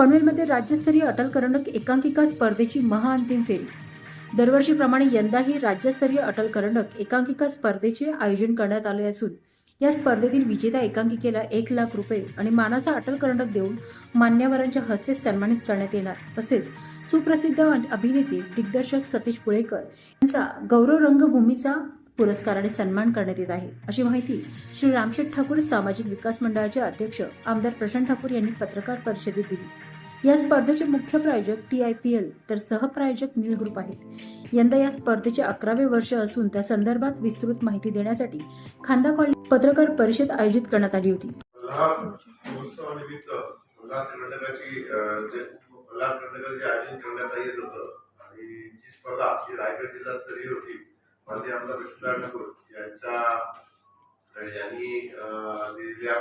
पनवेलमध्ये राज्यस्तरीय अटल करंडक एकांकिका स्पर्धेची महाअंतिम फेरी. दरवर्षीप्रमाणे यंदाही राज्यस्तरीय अटल करंडक एकांकिका स्पर्धेचे आयोजन करण्यात आले असून या स्पर्धेतील विजेत्या एकांकिकेला एक लाख रुपये आणि मानाचा अटल करंडक देऊन मान्यवरांच्या हस्ते सन्मानित करण्यात येणार. तसेच सुप्रसिद्ध अभिनेते दिग्दर्शक सतीश पुळेकर यांचा गौरव रंगभूमीचा पुरस्काराने सन्मान करण्यात येत आहे. अशी माहिती श्री रामशेठ ठाकूर सामाजिक विकास मंडळाचे अध्यक्ष आमदार प्रशांत ठाकूर यांनी पत्रकार परिषदेत दिली. या स्पर्धेचे मुख्य प्रायोजक टी आय पी एल तर सहप्रायोजक मिल ग्रुप आहेत. यंदा या स्पर्धेचे अकरावे वर्ष असून त्या संदर्भात विस्तृत माहिती देण्यासाठी खांदा कॉलनी पत्रकार परिषद आयोजित करण्यात आली होती. यांनी दिलेल्या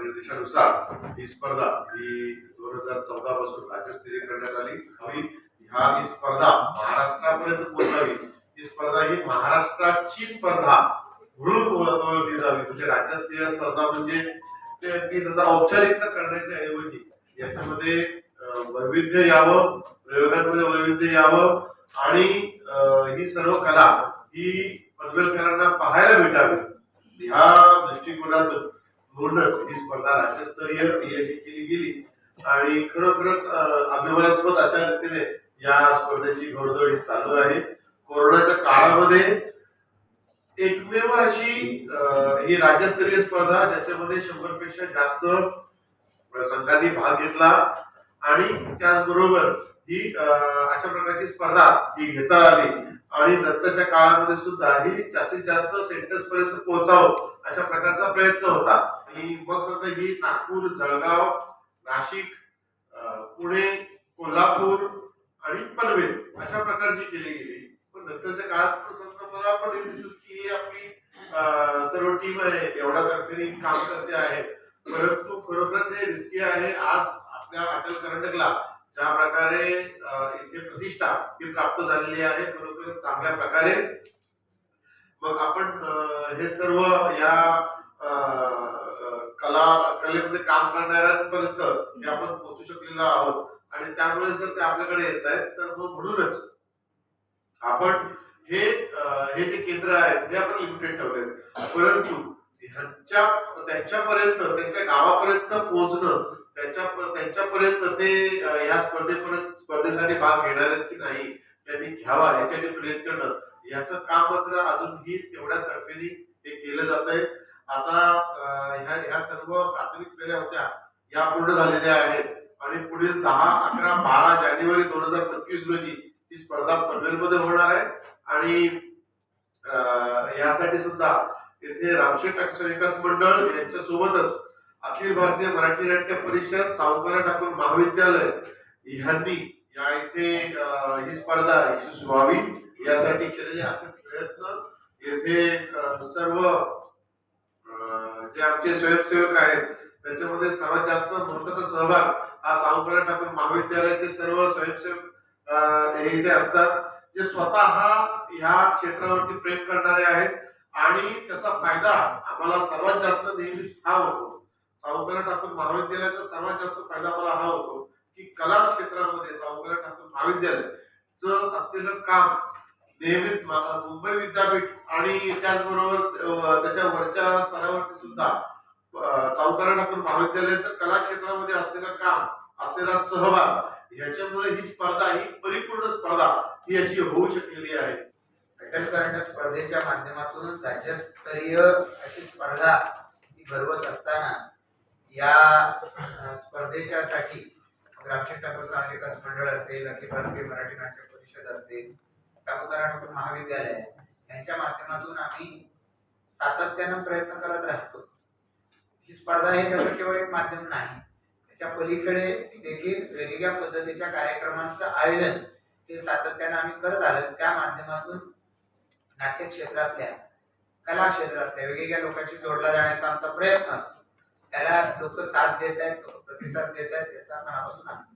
निर्देशानुसार ही स्पर्धा ही दोन हजार चौदा पासून राज्यस्तरीय करण्यात आली. हवी ह्या ही स्पर्धा महाराष्ट्रापर्यंत पोहोचावी. ही स्पर्धा ही महाराष्ट्राची स्पर्धा म्हणून ओळखली जावी. म्हणजे राज्यस्तरीय स्पर्धा म्हणजे ते ती सुद्धा औपचारिकता करण्याच्या ऐवजी याच्यामध्ये वैविध्य यावं प्रयोगांमध्ये वैविध्य यावं आणि ही सर्व कला ही पनवेलकरांना पाहायला भेटावी. ह्या दृष्टिकोनातून म्हणूनच ही स्पर्धा राज्यस्तरीय केली गेली. आणि खरोखरच अभिमानासोबत अशा रीतीने या स्पर्धेची घोडदोडी चालू आहे. कोरोनाच्या काळामध्ये एकमेव अशी ही राज्यस्तरीय स्पर्धा ज्याच्यामध्ये शंभरपेक्षा जास्त संघांनी भाग घेतला आणि त्याचबरोबर ही अशा प्रकारची स्पर्धा ही घेता आली. आणि नंतरच्या काळामध्ये सुद्धा ही जास्तीत जास्त सेंटर्स पर्यंत पोहोचावं अशा प्रकारचा प्रयत्न होता. आणि मग सध्या ही नागपूर जळगाव नाशिक पुणे कोल्हापूर आणि पनवेल अशा प्रकारची केली गेली. पण नंतरच्या काळात मला पण हे दिसत की ही आपली सर्व टीम आहे एवढा तर्फेने काम करते आहे. परंतु खरोखरच हे रिस्की आहे. आज आपल्या अटल करंडकला ज्या प्रकारे इथे प्रतिष्ठा ही प्राप्त झालेली आहे खरोखरच चांगल्या प्रकारे. मग आपण हे सर्व या कला कलेमध्ये काम करणाऱ्यांपर्यंत हे आपण पोहोचू शकलेलो आहोत. आणि त्यामुळे जर ते आपल्याकडे येत आहेत तर मग म्हणूनच आपण हे हे जे केंद्र आहे ते आपण लिमिटेड ठेवले परंतु ह्यांच्या त्यांच्यापर्यंत त्यांच्या गावापर्यंत पोहोचणं त्यांच्या त्यांच्यापर्यंत ते या स्पर्धेपर्यंत स्पर्धेसाठी भाग घेणार आहेत की नाही त्यांनी घ्यावा याच्यासाठी प्रयत्न करणं याचं काम मात्र अजूनही तेवढ्या तर्फेने ते केलं जात आहे आता ह्या ह्या सर्व प्राथमिक फेऱ्या होत्या या पूर्ण झालेल्या आहेत. आणि पुढील दहा अकरा बारा जानेवारी दोन हजार पंचवीस रोजी ही स्पर्धा पनवेलमध्ये होणार आहे. आणि अं, यासाठी सुद्धा इथे रामशेठ अक्षर विकास मंडळ यांच्या सोबतच अखिल भारतीय मराठी नाट्य परिषद सावंतराव ठाकूर महाविद्यालय ह्यांनी या इथे ही स्पर्धा यशस्वी व्हावी यासाठी केलेले अथक प्रयत्न. येथे सर्व जे आमचे स्वयंसेवक आहेत. त्याच्यामध्ये सर्वात जास्त महत्त्वाचा सहभाग हा सावंतराव ठाकूर महाविद्यालयाचे सर्व स्वयंसेवक हे इथे असतात. जे स्वतः ह्या क्षेत्रावरती प्रेम करणारे आहेत आणि त्याचा फायदा आम्हाला सर्वात जास्त नेहमीच हा होतो. सावंतराव ठाकूर महाविद्यालयाचा सर्वात जास्त फायदा मला हा होतो की कला क्षेत्रामध्ये सावंतराव ठाकूर महाविद्यालयाचं असलेलं काम नेहमीच मुंबई विद्यापीठ आणि त्याचबरोबर त्याच्या वरच्या स्तरावरती सुद्धा अं, आपण महाविद्यालयाचं कला क्षेत्रामध्ये असलेलं काम असलेला सहभाग याच्यामुळे ही स्पर्धा ही परिपूर्ण स्पर्धा ही अशी होऊ शकलेली आहे. अटल कर्नाटक स्पर्धेच्या माध्यमातून राज्यस्तरीय अशी स्पर्धा ही भरवत असताना या स्पर्धेच्यासाठी स्पर्धेच्या साठी ठाकूर विकास मंडळ असेल अखिल भारतीय मराठी नाट्य परिषद असेल सावंतराव ठाकूर महाविद्यालय यांच्या माध्यमातून आम्ही सातत्यानं प्रयत्न करत राहतो. ही स्पर्धा हे त्याचं केवळ एक माध्यम नाही. त्याच्या पलीकडे देखील वेगवेगळ्या पद्धतीच्या कार्यक्रमांचं आयोजन हे सातत्यानं आम्ही करत आलो. त्या माध्यमातून नाट्य क्षेत्रातल्या कला क्षेत्रातल्या वेगवेगळ्या लोकांशी जोडला जाण्याचा आमचा प्रयत्न असतो. त्याला लोक साथ देत आहेत प्रतिसाद देत आहेत याचा मनापासून आनंद.